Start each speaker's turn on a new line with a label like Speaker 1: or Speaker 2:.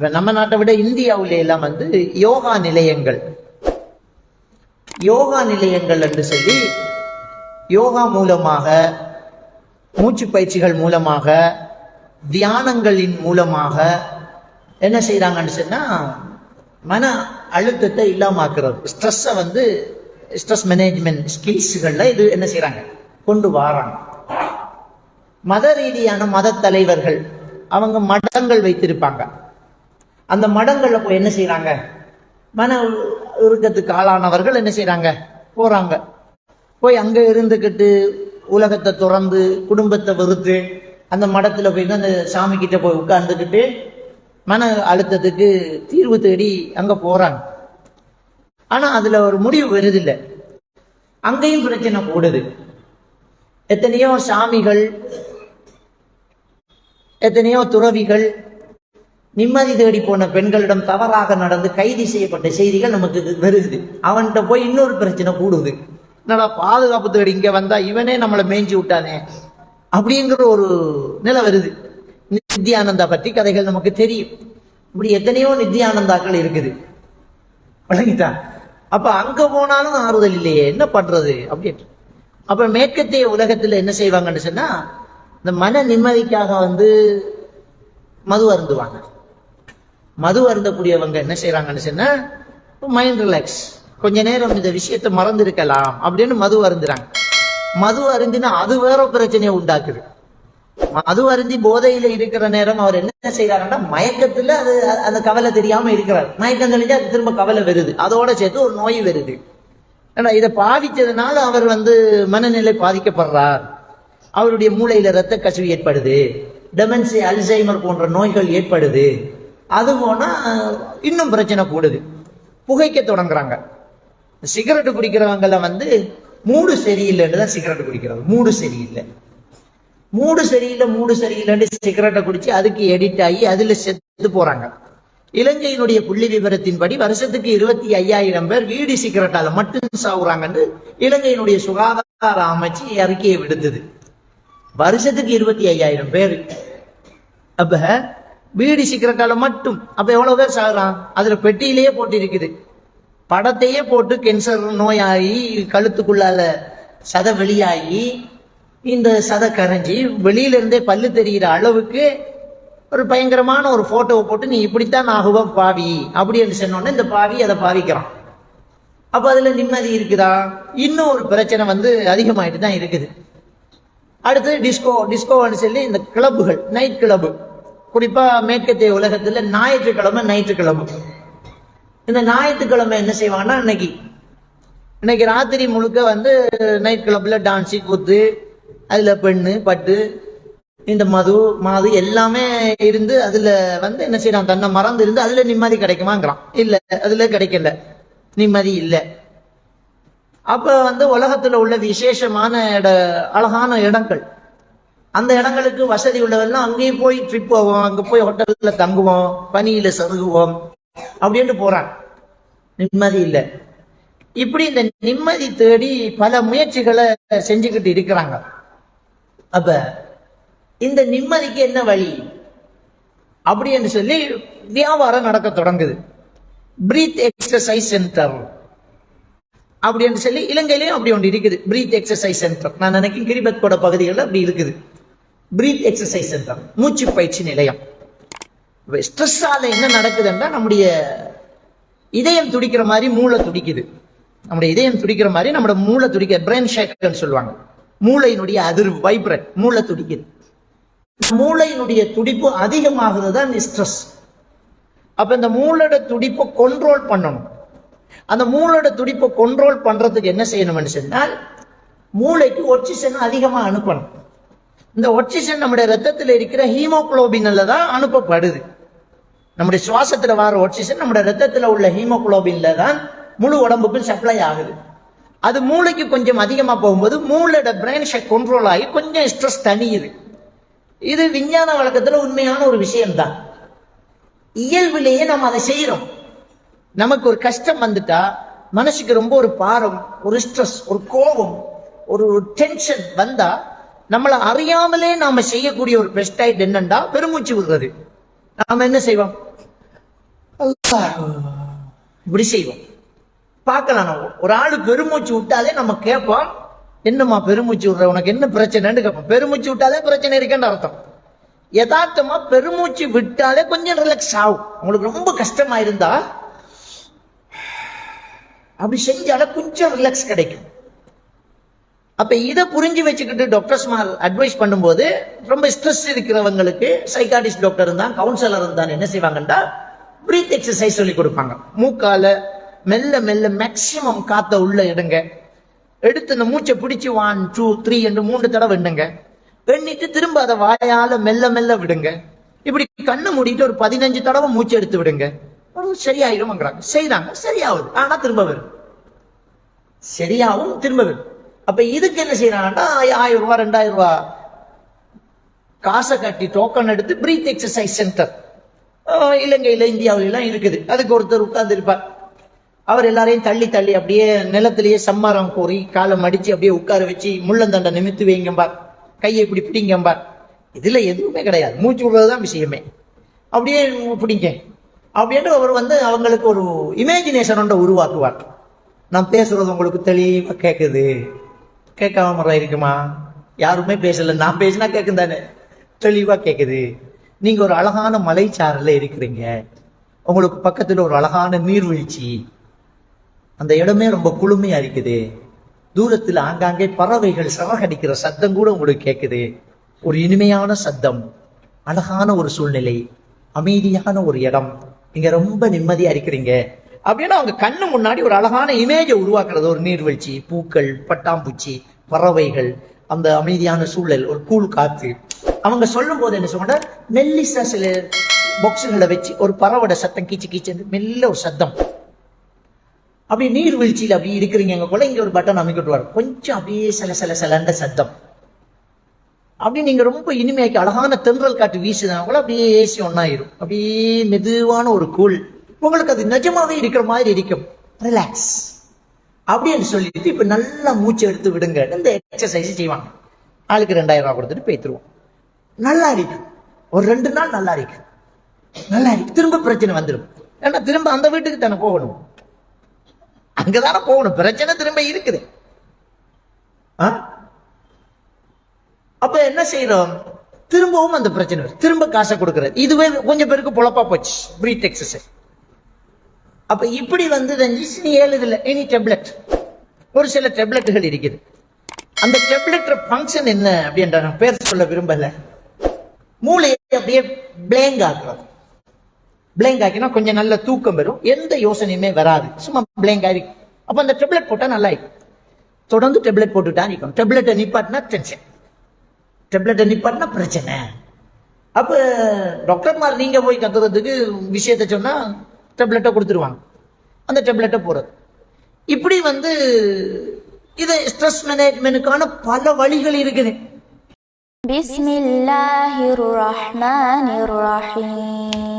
Speaker 1: இப்போ நம்ம நாட்டை விட இந்தியாவில எல்லாம் வந்து யோகா நிலையங்கள். யோகா நிலையங்கள் என்று சொல்லி யோகா மூலமாக மூச்சு பயிற்சிகள் மூலமாக தியானங்களின் மூலமாக என்ன செய்கிறாங்கன்னு சொன்னா மன அழுத்தத்தை இல்லாமாக்குறது. ஸ்ட்ரெஸ்ஸை வந்து ஸ்ட்ரெஸ் மேனேஜ்மெண்ட் ஸ்கில்ஸுகளில் இது என்ன செய்கிறாங்க கொண்டு வாராங்க. மத ரீதியான மத தலைவர்கள் அவங்க மடங்கள் வைத்திருப்பாங்க. அந்த மடங்களில் போய் என்ன செய்கிறாங்க மன உருக்கத்துக்கு ஆளானவர்கள் என்ன செய்கிறாங்க போகிறாங்க போய் அங்கே இருந்துக்கிட்டு உலகத்தை துறந்து குடும்பத்தை வெறுத்து அந்த மடத்தில் போய் அந்த சாமி கிட்ட போய் உட்கார்ந்துக்கிட்டு மன அழுத்தத்துக்கு தீர்வு தேடி அங்கே போகிறாங்க ஆனால் அதில் ஒரு முடிவு வருதில்லை. அங்கேயும் பிரச்சனை கூடுது. எத்தனையோ சாமிகள் எத்தனையோ துறவிகள் நிம்மதி தேடி போன பெண்களிடம் தவறாக நடந்து கைது செய்யப்பட்ட செய்திகள் நமக்கு வருகுது அவன்கிட்ட போய் இன்னொரு பிரச்சனை கூடுது. என்னடா பாதுகாப்பு தேடி இங்கே வந்தால் இவனே நம்மளை மேய்ஞ்சி விட்டானே? அப்படிங்கிற ஒரு நிலை வருது. நித்யானந்தா பற்றி கதைகள் நமக்கு தெரியும். இப்படி எத்தனையோ நித்யானந்தாக்கள் இருக்குது. விளங்கிட்டா? அப்ப அங்க போனாலும் ஆறுதல் இல்லையே. என்ன பண்றது? அப்படின்னு அப்ப மேற்கத்திய உலகத்துல என்ன செய்வாங்கன்னு சொன்னா இந்த மன நிம்மதிக்காக வந்து மது அருந்துவாங்க. மது அருந்தக்கூடியவங்க என்ன செய்யறாங்கன்னு சொன்னா மைண்ட் ரிலாக்ஸ் கொஞ்ச நேரம் இந்த விஷயத்தை மறந்திருக்கலாம் அப்படின்னு மது அருந்துறாங்க. மது அருந்தினா அது வேற பிரச்சனையை உண்டாக்குது. மது அருந்தி போதையில இருக்கிற நேரம் அவர் என்ன செய்யறாருன்னா மயக்கத்துல அது அந்த கவலை தெரியாம இருக்கிறார். மயக்கம் தெளிஞ்சு அது திரும்ப கவலை வருது. அதோட சேர்த்து ஒரு நோய் வருது. ஏன்னா இதை பாதிச்சதுனால அவர் வந்து மனநிலை பாதிக்கப்படுறார். அவருடைய மூளையில ரத்த கசிவு ஏற்படுது. டெமன்சி அல்சைமர் போன்ற நோய்கள் ஏற்படுது. அது போனால் இன்னும் பிரச்சனை கூடுது. புகைக்க தொடங்குறாங்க. சிகரெட்டு குடிக்கிறவங்கள வந்து மூடு சரியில்லைன்னு தான் சிகரெட்டு குடிக்கிறது மூடு சரியில்லை. மூடு சரியில்லை மூடு சரியில்லைன்னு சிகரெட்டை குடிச்சு அதுக்கு எடிட் ஆகி அதில் செத்து போறாங்க. இலங்கையினுடைய புள்ளி விவரத்தின்படி வருஷத்துக்கு இருபத்தி ஐயாயிரம் பேர் வீடு சிகரெட்டால மட்டும் சாகுறாங்கன்னு இலங்கையினுடைய சுகாதார அமைச்சு அறிக்கையை விடுத்தது. வருஷத்துக்கு இருபத்தி ஐயாயிரம் பேர். அப்ப பீடி சிகரெட்டால மட்டும். அப்ப எவ்வளவு பேர் சாகுறான் அதுல பெட்டியிலேயே போட்டு இருக்குது படத்தையே போட்டு கேன்சர் நோயாகி கழுத்துக்குள்ளால சத வெளியாகி இந்த சத கரைஞ்சி வெளியில இருந்தே பல்லு தெரிகிற அளவுக்கு ஒரு பயங்கரமான ஒரு போட்டோவை போட்டு நீ இப்படித்தான் ஆகுவ பாவி. அப்படின்னு சொன்னோன்னே இந்த பாவி அதை பாவிக்கிறான். அப்ப அதுல நிம்மதி இருக்குதா? இன்னும் ஒரு பிரச்சனை வந்து அதிகமாயிட்டு தான் இருக்குது. அடுத்து டிஸ்கோ டிஸ்கோன்னு சொல்லி இந்த கிளப்புகள் நைட் கிளப்பு குறிப்பா மேற்கத்திய உலகத்துல ஞாயிற்றுக்கிழமை ஞாயிற்றுக்கிழமை இந்த ஞாயிற்றுக்கிழமை என்ன செய்வாங்கன்னா இன்னைக்கு இன்னைக்கு ராத்திரி முழுக்க வந்து நைட் கிளப்ல டான்ஸு கூத்து அதுல பெண்ணு பட்டு இந்த மது மாது எல்லாமே இருந்து அதுல வந்து என்ன செய்யறான் தன்னை மறந்து இருந்து அதுல நிம்மதி கிடைக்குமாங்கிறான். இல்ல அதுல கிடைக்கல. நிம்மதி இல்லை. அப்ப வந்து உலகத்துல உள்ள விசேஷமான இட அழகான இடங்கள். அந்த இடங்களுக்கு வசதி உள்ளவெல்லாம் அங்கேயும் போய் ட்ரிப் போவோம். அங்க போய் ஹோட்டல்ல தங்குவோம். பனியில சருகுவோம். அப்படின்ட்டு போறான் நிம்மதி இல்லை. இப்படி இந்த நிம்மதி தேடி பல முயற்சிகளை செஞ்சுக்கிட்டு இருக்கிறாங்க. அப்ப இந்த நிம்மதிக்கு என்ன வழி? அப்படின்னு சொல்லி வியாபாரம் நடக்க தொடங்குது. பிரீத் எக்ஸசைஸ் சென்டர் அப்படின்னு சொல்லி இலங்கையிலயும் அப்படி ஒன்று இருக்குது. பிரீத் எக்ஸசைஸ் சென்டர் நான் நினைக்கிறேன் கிரிபத்கோட பகுதிகளில் அப்படி இருக்குது. பிரீத் எக்ஸசைஸ் சென்டர் மூச்சு பயிற்சி நிலையம். ஸ்ட்ரெஸ்ஸால் என்ன நடக்குதுன்னா நம்முடைய இதயம் துடிக்கிற மாதிரி மூளை துடிக்குது. நம்முடைய இதயம் துடிக்கிற மாதிரி நம்மளோட மூளை துடிக்க பிரெயின் ஷேக்கர்னு சொல்லுவாங்க. மூளையினுடைய அதிர்வு வைப்ரட் மூளை துடிக்குது. இந்த மூளையினுடைய துடிப்பு அதிகமாகிறது தான் இந்த ஸ்ட்ரெஸ் அப்போ இந்த மூளோட துடிப்பை கண்ட்ரோல் பண்ணணும். அந்த மூளோட துடிப்பை கண்ட்ரோல் பண்ணுறதுக்கு என்ன செய்யணும்னு சொன்னால் மூளைக்கு ஒக்சிஜன் அதிகமாக அனுப்பணும். இந்த ஒக்சிஜன் நம்முடைய ரத்தத்தில் இருக்கிற ஹீமோகுளோபின்ல தான் அனுப்பப்படுது. நம்முடைய சுவாசத்துல வர ஆக்சிஜன் நம்முடைய ரத்தத்தில் உள்ள ஹீமோகுளோபின்ல தான் முழு உடம்புக்கும் சப்ளை ஆகுது. அது மூளைக்கு கொஞ்சம் அதிகமாக போகும்போது மூளையோட பிரெயின் ஷேக் கண்ட்ரோல் ஆகி கொஞ்சம் ஸ்ட்ரெஸ் தனியுது இது விஞ்ஞான வழக்கத்தில் உண்மையான ஒரு விஷயம்தான். இயல்பிலேயே நம்ம அதை செய்கிறோம் நமக்கு ஒரு கஷ்டம் வந்துட்டா மனசுக்கு ரொம்ப ஒரு பாரம் ஒரு ஸ்ட்ரெஸ் ஒரு கோபம் ஒரு டென்ஷன் வந்தால் நம்மளை அறியாமலே நாம செய்யக்கூடிய ஒரு பெஸ்டைட் என்னண்டா? பெருமூச்சு விடுறது. நாம என்ன செய்வோம்? இப்படி செய்வோம். பார்க்கலாம் நம்ம. ஒரு ஆள் பெருமூச்சு விட்டாலே நம்ம கேட்போம் என்னம்மா பெருமூச்சு விடுற? உனக்கு என்ன பிரச்சனைன்னு கேட்போம். பெருமூச்சு விட்டாலே பிரச்சனை இருக்குன்னு அர்த்தம். யதார்த்தமா பெருமூச்சு விட்டாலே கொஞ்சம் ரிலாக்ஸ் ஆகும். உங்களுக்கு ரொம்ப கஷ்டமா இருந்தா அப்படி செஞ்சாலே கொஞ்சம் ரிலாக்ஸ் கிடைக்கும். அப்ப இதை புரிஞ்சு வச்சுக்கிட்டு டாக்டர்ஸ்மார் அட்வைஸ் பண்ணும்போது ரொம்ப ஸ்ட்ரெஸ் இருக்கிறவங்களுக்கு சைக்காட்டிஸ்ட் டாக்டர் இருந்தான் கவுன்சிலர் இருந்தான் என்ன செய்வாங்கன்னா பிரீத் எக்ஸசைஸ் சொல்லி கொடுப்பாங்க. மூக்கால மெல்ல மெல்ல மேக்சிமம் காத்த உள்ள எடுங்க. எடுத்து இந்த மூச்சை பிடிச்சி ஒன் டூ த்ரீ என்று மூன்று தடவை எண்ணுங்க. எண்ணிட்டு திரும்ப அதை வாயால மெல்ல மெல்ல விடுங்க. இப்படி கண்ணை மூடிட்டு ஒரு பதினஞ்சு தடவை மூச்சு எடுத்து விடுங்க. ஒரு சரியாயிரும்ங்கிறாங்க. செய்றாங்க. சரியாகுது. ஆனா திரும்ப வரும். சரியாகவும் திரும்ப வரும். அப்போ இதுக்கு என்ன செய்யறாங்கன்னா ஆயிரம் ரூபா ரெண்டாயிரம் ரூபா. காசை கட்டி டோக்கன் எடுத்து பிரீத் எக்ஸசைஸ் சென்டர் இலங்கையில் இந்தியாவிலாம் இருக்குது. அதுக்கு ஒருத்தர் உட்கார்ந்து இருப்பார் அவர் எல்லாரையும் தள்ளி தள்ளி அப்படியே நிலத்திலேயே சம்மாரம் கோரி காலம் அடித்து அப்படியே உட்கார வச்சு முள்ளந்தண்டை நிமித்து வைங்கம்பார். கையை இப்படி பிடிங்கம்பார். இதில் எதுவுமே கிடையாது. மூச்சு விடுறதுதான் விஷயமே. அப்படியே பிடிங்க. அப்படின்னு அவர் வந்து அவங்களுக்கு ஒரு இமேஜினேஷன் ஒன்றை உருவாக்குவார். நான் பேசுறது உங்களுக்கு தெளிவாக கேட்குது கேட்காம முறை இருக்குமா? யாருமே பேசல. நான் பேசினா கேட்கும் தானே. தெளிவா கேட்குது நீங்க ஒரு அழகான மலைச்சாரல இருக்கிறீங்க. உங்களுக்கு பக்கத்துல ஒரு அழகான நீர்வீழ்ச்சி. அந்த இடமே ரொம்ப குளுமையா இருக்குது. தூரத்தில் ஆங்காங்கே பறவைகள் சவகடிக்கிற சத்தம் கூட உங்களுக்கு கேட்குது ஒரு இனிமையான சத்தம். அழகான ஒரு சூழ்நிலை. அமைதியான ஒரு இடம். நீங்க ரொம்ப நிம்மதியா இருக்கிறீங்க. அப்படின்னா அவங்க கண்ணு முன்னாடி ஒரு அழகான இமேஜை உருவாக்குறது. ஒரு நீர்வீழ்ச்சி பூக்கள் பட்டாம்பூச்சி பறவைகள் அந்த அமைதியான சூழல் ஒரு கூழ் காத்து அவங்க சொல்லும் போது என்ன சொன்னா மெல்லிசா சில பொக்ஸுகளை வச்சு ஒரு பறவோட சத்தம் கீச்சு கீச்சு மெல்ல ஒரு சத்தம். அப்படி நீர்வீழ்ச்சியில் அப்படி இருக்கிறீங்க கூட இங்கே ஒரு பட்டன் அமைக்கிட்டு கொஞ்சம் அப்படியே சில சில சிலண்ட சத்தம். அப்படி நீங்கள் ரொம்ப இனிமையாக்கி அழகான தென்றல் காட்டு வீசுனா கூட அப்படியே ஏசி ஒன்றாயிரும் அப்படியே மெதுவான ஒரு கூழ். உங்களுக்கு அது நிஜமாவே இருக்கிற மாதிரி இருக்கும். ரிலாக்ஸ் அப்படின்னு சொல்லிட்டு இப்ப நல்லா மூச்சு எடுத்து விடுங்க. இந்த எக்ஸசைஸ் செய்வாங்க. ஆளுக்கு ரெண்டாயிரம் ரூபாய் கொடுத்துட்டு பேத்துருவோம் நல்லா இருக்கும். ஒரு ரெண்டு நாள் நல்லா இருக்கும். நல்லா இருக்கு திரும்ப பிரச்சனை வந்துடும் ஏன்னா திரும்ப அந்த வீட்டுக்கு தானே போகணும். அங்கதானே போகணும். பிரச்சனை திரும்ப இருக்குது. ஆ? அப்ப என்ன செய்யறோம் திரும்பவும் அந்த பிரச்சனை திரும்ப காசை கொடுக்கறது. இதுவே கொஞ்சம் பேருக்கு பொழப்பா போச்சு. பிரீத் எக்ஸசைஸ் அப்ப இப்படி வந்து நீ ஏழுதில்ல எனி டெப்லெட் ஒரு சில டெப்லெட்டுகள் இருக்குது. அந்த டெப்லெட் ஃபங்க்ஷன் என்ன அப்படின்ற நான் பேர் சொல்ல விரும்பல. மூளையை அப்படியே பிளேங்க் ஆக்குறது. பிளேங்க் ஆக்கினா கொஞ்சம் நல்ல தூக்கம் வரும். எந்த யோசனையுமே வராது. சும்மா பிளேங்க் ஆகி அப்ப அந்த டெப்லெட் போட்டா நல்லா இருக்கும் தொடர்ந்து டெப்லெட் போட்டுட்டா நிற்கும். டெப்லெட்டை நிப்பாட்டினா டென்ஷன் டெப்லெட்டை நிப்பாட்டினா பிரச்சனை. அப்ப டாக்டர்மார் நீங்க போய் கத்துறதுக்கு விஷயத்த சொன்னா டெப்லெட்டை கொடுத்துருவாங்க. அந்த டெப்லெட்டை போகிறது இப்படி வந்து இது ஸ்ட்ரெஸ் மேனேஜ்மெண்ட்டுக்கான பல வழிகள் இருக்குது.
Speaker 2: பிஸ்மில்லாஹிர் ரஹ்மானிர் ரஹீம்.